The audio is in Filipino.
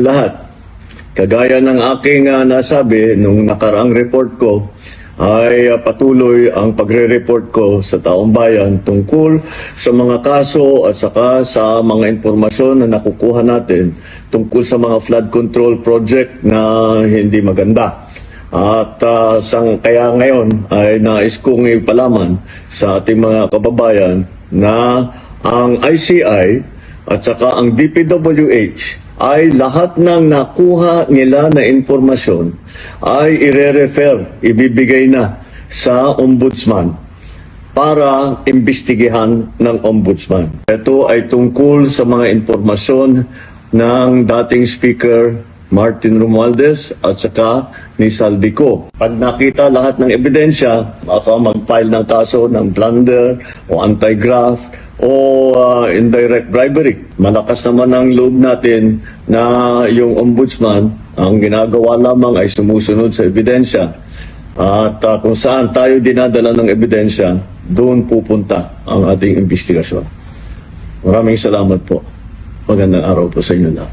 lahat. Kagaya ng aking ah, nasabi nung nakaraang report ko, ay ah, patuloy ang pagre-report ko sa taong bayan tungkol sa mga kaso at saka sa mga impormasyon na nakukuha natin tungkol sa mga flood control project na hindi maganda. At ah, sang, kaya ngayon ay nais kong ipalaman sa ating mga kababayan na ang ICI at saka ang DPWH ay lahat ng nakuha nila na impormasyon ay ire-refer, ibibigay na sa ombudsman para imbestigahan ng ombudsman. Ito ay tungkol sa mga impormasyon ng dating speaker Martin Romualdez at saka ni Saldico. Pag nakita lahat ng ebidensya, baka mag-file ng kaso ng plunder o anti-graft o uh, indirect bribery. Malakas naman ang loob natin na yung ombudsman, ang ginagawa lamang ay sumusunod sa ebidensya. At uh, kung saan tayo dinadala ng ebidensya, doon pupunta ang ating investigasyon. Maraming salamat po. Magandang araw po sa inyo lahat.